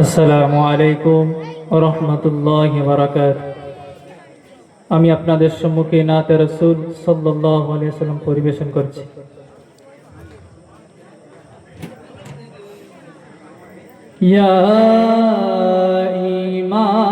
আসসালামু আলাইকুম রহমতুল্লাহ বারাকাত আমি আপনাদের সম্মুখে নাতে রসুল সাল্লাম পরিবেশন করছি। ইয়া ইমাম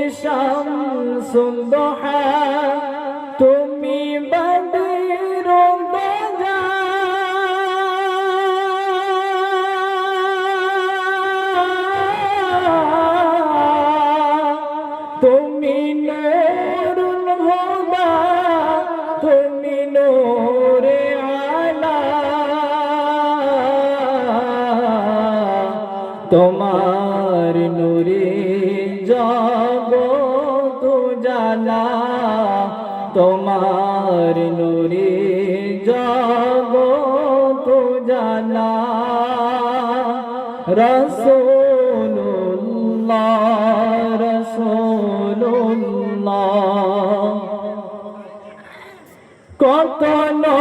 তুমি শামসুল তুমি বদরুল দুজা তুমি নূরুল হুদা তুমি নূরে আলা। তোমার নূরে তোমার নূরে জগত জানা। রসুল্লাহ রসুল্লাহ কত নবী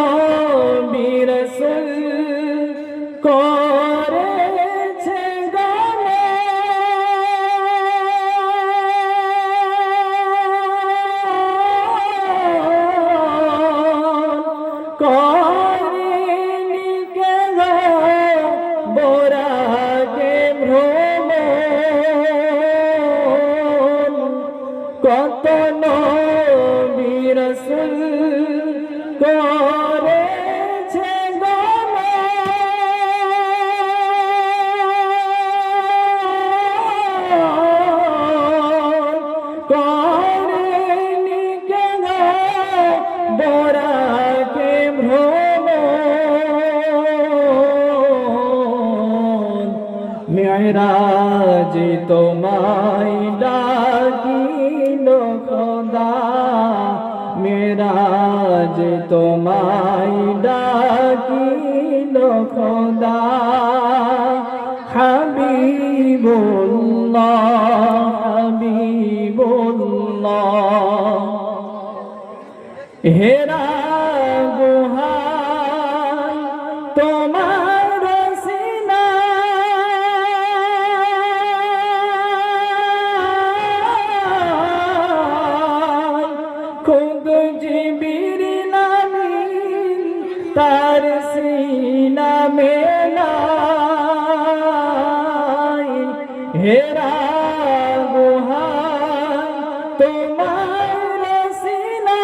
কত মেরাজ তোমায় ডাকিল খোদা। মেরাজ তোমায় ডাকিল খোদা। জিবির নামিন তার সিনা মেলাই হেরা গুহাই তোমার সিনা।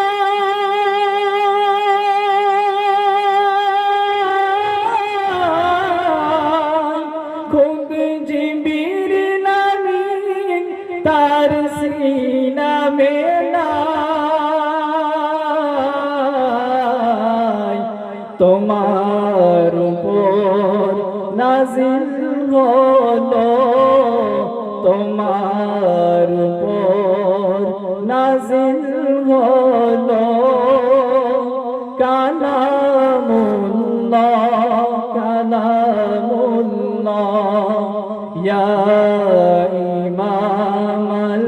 খুদ জিবির নামিন তার সিনা মেলাই নাজিল হলো তোমার উপর। নাজিল হলো কালামুল্লাহ কালামুল্লাহ। ইয়া ইমামাল